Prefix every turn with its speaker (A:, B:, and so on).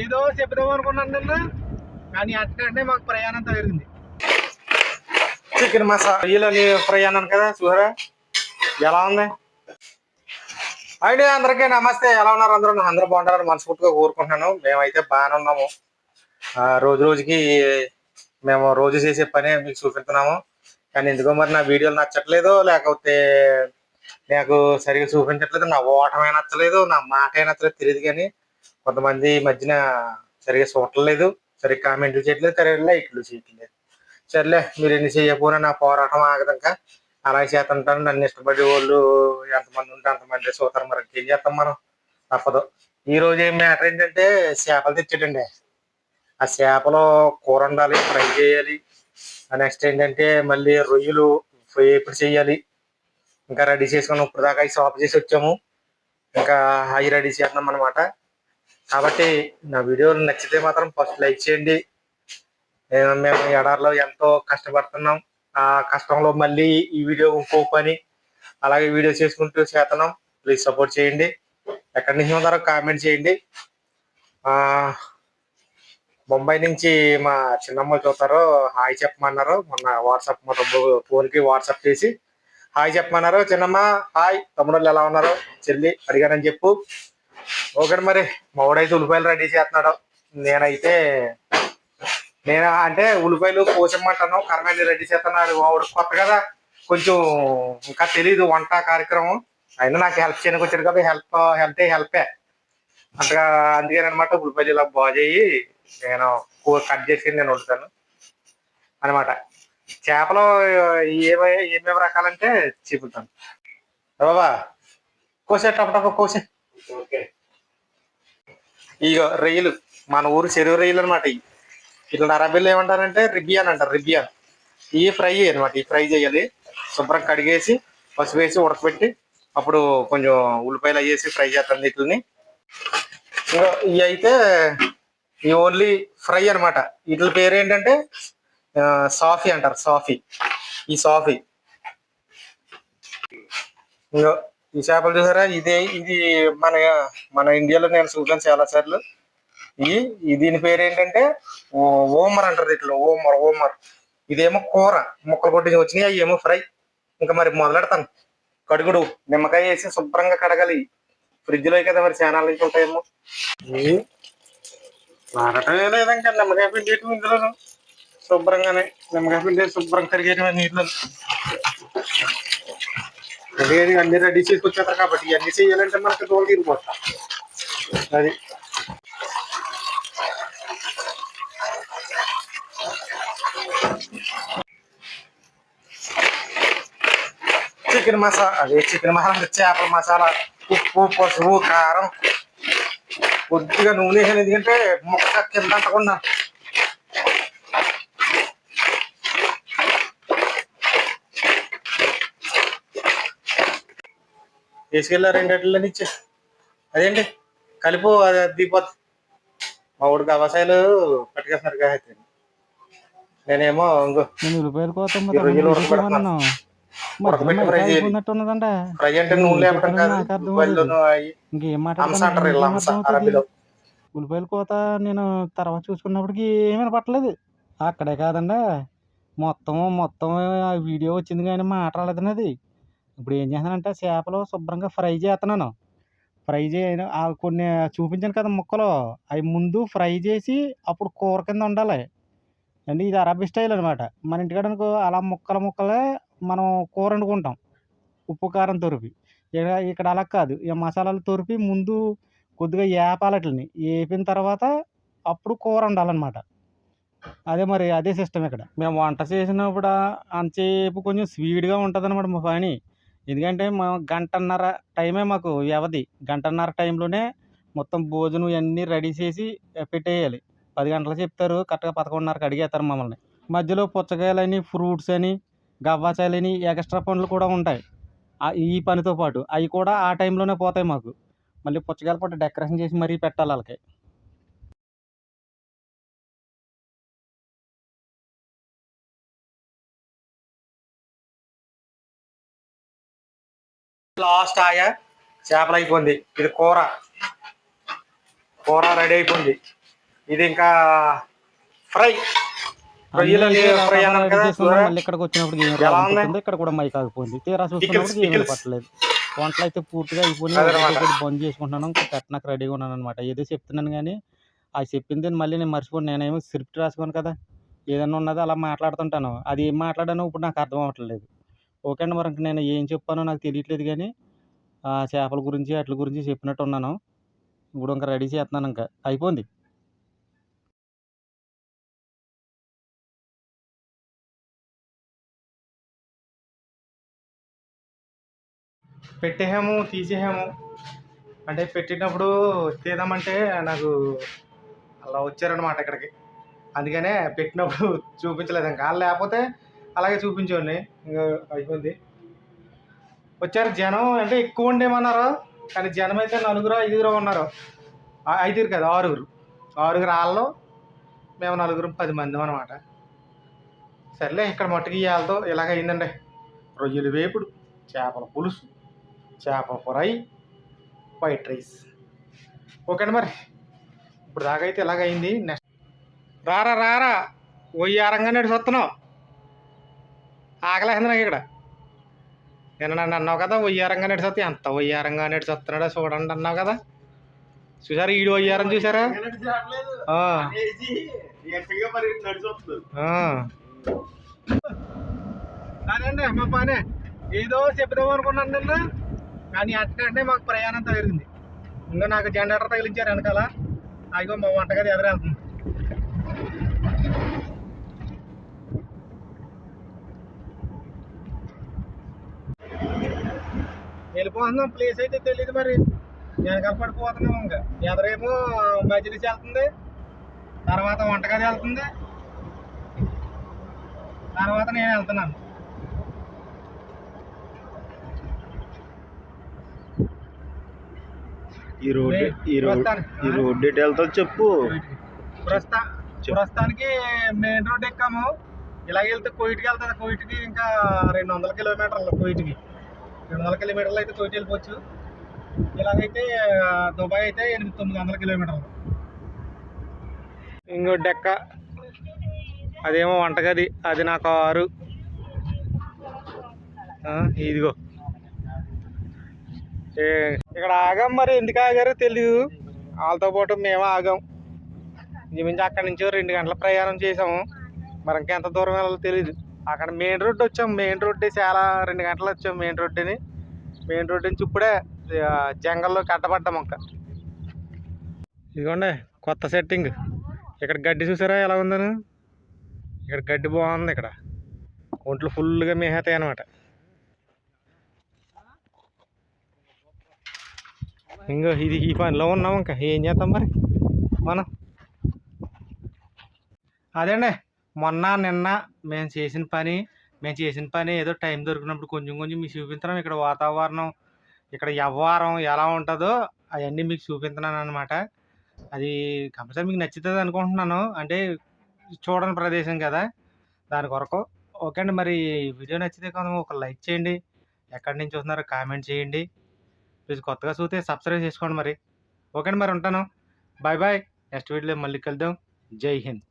A: ఏదో చెప్దాం అనుకున్నాను నిన్న కానీ అట్లంటే మాకు ప్రయాణం తగిలింది. చికెన్ మసాలా ప్రయాణం కదా చూసారా? ఎలా ఉంది? అయితే అందరికీ నమస్తే. ఎలా ఉన్నారు అందరూ? అందరూ బాగుంటారని మనస్ఫూర్తిగా కోరుకుంటున్నాను. మేమైతే బాగానే ఉన్నాము. ఆ, రోజు రోజుకి మేము రోజు చేసే పని మీకు చూపిస్తున్నాము. కానీ ఎందుకో మరి నా వీడియోలు నచ్చట్లేదు లేకపోతే నాకు సరిగ్గా చూపించట్లేదు నా ఓటమే నచ్చలేదు నా మాటే నచ్చలేదు తెలియదు కానీ కొంతమంది ఈ మధ్యన సరిగా చూడట్లేదు సరిగ్గా కామెంట్లు చేయట్లేదు సరిగ్గా లైట్లు చేయట్లేదు. సర్లే మీరు ఎన్ని చేయకపోయినా నా పోరాటం ఆగదంక. అలా చేస్తుంటాను నన్ను ఇష్టపడే వాళ్ళు ఎంతమంది ఉంటే అంతమంది చూస్తారు. మరి ఏం చేస్తాం మనం? తప్పదు. ఈ రోజు ఏం మ్యాటర్ ఏంటంటే చేపలు తెచ్చాడండి. ఆ చేపలు కూర ఉండాలి ఫ్రై చేయాలి. నెక్స్ట్ ఏంటంటే మళ్ళీ రొయ్యలు వేపుడు ఎప్పుడు చేయాలి. ఇంకా రెడీ చేసుకుని ఇప్పుడు దాకా అవి షాప్ చేసి వచ్చాము. ఇంకా అవి రెడీ చేస్తున్నాం అనమాట కాబట్టి నా వీడియోలు నచ్చితే మాత్రం ఫస్ట్ లైక్ చేయండి. మేము ఎడారిలో ఎంతో కష్టపడుతున్నాం. ఆ కష్టంలో మళ్ళీ ఈ వీడియో ఇంకో పని అలాగే వీడియో చేసుకుంటూ చేస్తున్నాం. ప్లీజ్ సపోర్ట్ చేయండి. ఎక్కడి నుంచి ఉన్నారో కామెంట్ చేయండి. బొంబాయి నుంచి మా చిన్నమ్మ చూస్తారో హాయ్ చెప్పమన్నారు మొన్న వాట్సాప్ మా తమ్ముడు ఫోన్కి వాట్సాప్ చేసి హాయ్ చెప్పమన్నారు చిన్నమ్మ హాయ్ తమ్ముడు ఎలా ఉన్నారు? చెల్లి అడిగానని చెప్పు. ఓకే మరి మావాడైతే ఉల్లిపాయలు రెడీ చేస్తున్నాడు. నేనైతే నేను అంటే ఉల్లిపాయలు కోసమ్మంటాను కరమేలి రెడీ చేస్తున్నాడు వాడు కొత్త కదా కొంచెం ఇంకా తెలియదు వంట కార్యక్రమం. అయినా నాకు హెల్ప్ చేయడానికి వచ్చాడు కదా హెల్ప్ హెల్ప్ హెల్పే. అంతగా అందుకని అనమాట ఉల్లిపాయలు ఇలా బాగు చేయి. నేను కట్ చేసి నేను వండుతాను అనమాట చేపలు ఏమై ఏమేమి రకాలంటే చెబుతాను బాబా కోసే టప టప కోసే.
B: ఓకే.
A: ఇక రొయ్యలు మన ఊరు చెరువు రొయ్యలు అనమాట ఇవి. ఇట్లా అరబీలు ఏమంటారంటే రిబియాన్ అంటారు రిబియాన్ ఈ ఫ్రై అనమాట ఈ ఫ్రై చేయాలి. శుభ్రం కడిగేసి పసుపు వేసి ఉడకబెట్టి అప్పుడు కొంచెం ఉల్లిపాయలు వేసి ఫ్రై చేస్తాను వీటిని. ఇంకా ఇవి అయితే ఈ ఓన్లీ ఫ్రై అనమాట వీటి పేరు ఏంటంటే సాఫీ అంటారు సాఫీ. ఈ సాఫీ. ఇంకా ఈ చేపలు చూసారా? ఇదే ఇది మన మన ఇండియాలో నేను చూసాను చాలా సార్లు. ఈ దీని పేరు ఏంటంటే ఓమర్ అంటారు ఇట్లా ఓమర్ ఓమర్. ఇదేమో కూర ముక్కలు కొట్టి వచ్చినాయి అవి ఏమో ఫ్రై. ఇంకా మరి మొదలెడతాను. కడుగుడు నిమ్మకాయ వేసి శుభ్రంగా కడగాలి. ఫ్రిడ్జ్లో కదా మరి చాలా నుంచి ఉంటాయేమో. ఇవి లేదంటే నిమ్మకాయ పిండి ఇందులో శుభ్రంగానే నిమ్మకాయ పిండి శుభ్రంగా కడిగేయటం నీళ్ళు ఎందుకంటే అన్ని రెడీ చేసుకొచ్చేస్తారు కాబట్టి ఇవన్నీ చేయాలంటే మనకి తోలు తీరిపోతాం అది చికెన్ మసాలా అదే చికెన్ మసాలా చేపల మసాలా ఉప్పు పసుపు కారం కొద్దిగా నూనె వేసాను ఎందుకంటే ముక్క కింద అంటకుండా తీసుకెళ్ళారు రెండేళ్ళ నుంచి అదేంటి? కలిపు అది దిగిపోద్ది మా ఊడికి అవసాయాలు పట్టుకేస్తున్నారు కాబట్టి నేనేమో ఇంకో
C: ఉల్లిపాయలు. ఉన్నట్టున్నదంట
A: ఫ్రై అంటే నూనె కాదు అంటారు అరబీలో.
C: ఉల్లిపాయల కోత నేను తర్వాత చూసుకున్నప్పటికి ఏమైనా పట్టలేదు. అక్కడే కాదండి. మొత్తం మొత్తం ఆ వీడియో వచ్చింది కానీ మాట్లాడలేదు అది ఇప్పుడు ఏం చేస్తానంటే చేపలు శుభ్రంగా ఫ్రై చేస్తున్నాను. ఫ్రై చేయను కొన్ని చూపించాను కదా ముక్కలు. అవి ముందు ఫ్రై చేసి అప్పుడు కూర కింద ఉండాలి. అంటే ఇది అరబీ స్టైల్ అనమాట మన ఇంటికాడనుకో అలా ముక్కల ముక్కలే మనం కూర వండుకుంటాం. ఉప్పు కారం తొరిపి. ఇక్కడ ఇక్కడ అలా కాదు. ఈ మసాలాలు తొరిపి ముందు కొద్దిగా వేపాలి వాటిని వేపిన తర్వాత అప్పుడు కూర వండాలన్నమాట. అదే మరి అదే సిస్టమ్ ఇక్కడ. మేము వంట చేసినప్పుడు అంతసేపు కొంచెం స్వీడ్గా ఉంటుంది అనమాట మా పని. ఎందుకంటే మా గంటన్నర టైమే మాకు వ్యవధి. గంటన్నర టైంలోనే మొత్తం భోజనం ఇవన్నీ రెడీ చేసి పెట్టేయాలి. పది గంటలు చెప్తారు కరెక్ట్గా పదకొండున్నరకు అడిగేస్తారు మమ్మల్ని. మధ్యలో పుచ్చకాయలని ఫ్రూట్స్ అని గవ్వాచాయలని ఎక్స్ట్రా పనులు కూడా ఉంటాయి. ఈ పనితో పాటు. అవి కూడా ఆ టైంలోనే పోతాయి మాకు. మళ్ళీ పుచ్చకాయల పూట డెకరేషన్ చేసి మరీ పెట్టాలి వాళ్ళకి.
A: లాస్ట్ ఆయా చేపలు అయిపోయింది. ఇది కూర. కూర రెడీ అయిపోయింది. ఇది ఇంకా ఫ్రై.
C: ఇక్కడికి వచ్చినప్పుడు ఇక్కడ కూడా మైక్ ఆగిపోయింది. తీరా చూస్తున్నప్పుడు ఏమీ. పట్టలేదు. వంటలు అయితే పూర్తిగా అయిపోయి
A: అదనమాట.
C: ఒకటి బంద్ చేసుకుంటున్నాను. ఇంకా పెట్టడానికి రెడీగా ఉన్నాను అనమాట ఏదో చెప్తున్నాను కానీ అది చెప్పింది మళ్ళీ నేను మర్చిపోను. నేనేమో స్క్రిప్ట్ రాసుకోను కదా ఏదైనా ఉన్నదో అలా మాట్లాడుతుంటాను. అది ఏం మాట్లాడానో ఇప్పుడు నాకు అర్థం అవ్వట్లేదు. ఓకే అండి. మరి ఇంకా నేను ఏం చెప్పానో నాకు తెలియట్లేదు కానీ ఆ చేపల గురించి వాటి గురించి చెప్పినట్టు ఉన్నాను ఇప్పుడు ఇంకా రెడీ చేస్తున్నాను ఇంకా. అయిపోయింది
A: పెట్టేసాము తీసేసాము. అంటే పెట్టినప్పుడు తీద్దామంటే నాకు అలా వచ్చారనమాట ఇక్కడికి. అందుకనే పెట్టినప్పుడు చూపించలేదు ఇంకా. వాళ్ళు లేకపోతే అలాగే చూపించేవాడిని ఇంకా అయిపోయింది. వచ్చారు జనం అంటే ఎక్కువ ఉండేమన్నారు కానీ జనం అయితే నలుగురు ఐదుగురు ఉన్నారు. ఐదుగురు కదా ఆరుగురు. ఆరుగురు వాళ్ళు మేము నలుగురు పది మంది అనమాట సర్లే ఇక్కడ మట్టుకి ఇవాళతో ఇలాగ అయిందండి. రొయ్యలు వేపుడు చేపల పులుసు చేపల ఫ్రై వైట్ రైస్. ఓకేనా మరి. ఇప్పుడు దాకా అయితే ఇలాగ అయింది. నెక్స్ట్ రారా రారా. ఒయ్యారంగా నడిచి వస్తున్నావు. ఆకలేసింది నాకు ఇక్కడ నేను నన్ను అన్నావు కదా ఒయ్యారంగా నడిచొస్తే ఎంత ఒయ్యారంగా నడిచొస్తున్నాడో చూడండి అన్నావు కదా. చూసారా ఈడు ఒయ్యారం చూసారా? ఆ. మా పనే. ఏదో చెప్దాం అనుకున్నాను నిన్న కానీ అట్లంటే మాకు ప్రయాణం తగిలింది. ఇంకా నాకు జనరేటర్ తగిలించారు వెనకాల. అదిగో మా వంటగది ఎదురెళ్తుంది. వెళ్ళిపోతున్నాం. ప్లేస్ అయితే తెలియదు మరి. వెనకాల పడిపోతున్నాం ఇంకా. ఎదరేమో మజిలీస్ వెళ్తుంది. తర్వాత వంటగది వెళ్తుంది. తర్వాత నేను వెళ్తున్నాను.
B: ఈ రోడ్ ఈ రోడ్ ఈ రోడ్ డీటెయిల్తో చెప్పు.
A: ప్రస్తుతా. ప్రస్తుతానికి మెయిన్ రోడ్ ఎక్కాము. ఇలాగ వెళ్తే కోయిట్కి వెళ్తుంది. కోయిట్కి ఇంకా రెండు వందల కిలోమీటర్లు కోయిట్కి. రెండు వందల కిలోమీటర్లు అయితే తోటి వెళ్ళిపోవచ్చు. ఇలాగైతే దుబాయ్ అయితే ఎనిమిది తొమ్మిది వందల కిలోమీటర్లు. ఇంకో డెక్క. అదేమో వంటగది. అది నా కారు. ఇదిగో. ఏ, ఇక్కడ ఆగాం మరి ఎందుకు ఆగారో తెలియదు వాళ్ళతో పాటు మేము ఆగాం. ఇంచుమించు అక్కడి నుంచి రెండు గంటల ప్రయాణం చేసాము. మరి ఇంకెంత దూరం వెళ్ళాలో తెలియదు అక్కడ మెయిన్ రోడ్డు వచ్చాం. మెయిన్ రోడ్ చాలా రెండు గంటలు వచ్చాం మెయిన్ రోడ్డుని మెయిన్ రోడ్డు నుంచి ఇప్పుడే జంగల్లో కట్టబడ్డాం ఇంకా. ఇదిగోండి కొత్త సెట్టింగ్ ఇక్కడ గడ్డి చూసారా ఎలా ఉందని? ఇక్కడ గడ్డి బాగుంది ఇక్కడ. ఒంట్లు ఫుల్గా మేహతాయి అనమాట ఇంకా ఇది ఈ పనిలో ఉన్నాం ఇంకా. ఏం చేస్తాం మరి? మనం. అదేండి మొన్న నిన్న మేము చేసిన పని మేము చేసిన పని ఏదో టైం దొరికినప్పుడు కొంచెం కొంచెం మీకు చూపించడం ఇక్కడ వాతావరణం ఇక్కడ వ్యవహారం ఎలా ఉంటుందో అవన్నీ మీకు చూపించున్నాను అనమాట అది కంపల్సరీ మీకు నచ్చుతుంది అనుకుంటున్నాను. అంటే చూడని ప్రదేశం కదా దాని కొరకు. ఓకే అండి మరి వీడియో నచ్చితే కొంచెం ఒక లైక్ చేయండి. ఎక్కడి నుంచి వస్తున్నారో కామెంట్ చేయండి. ప్లీజ్ కొత్తగా చూస్తే సబ్స్క్రైబ్ చేసుకోండి మరి. ఓకే అండి మరి ఉంటాను. Bye bye. నెక్స్ట్ వీడియోలో మళ్ళీ కలుద్దాం. జై హింద్.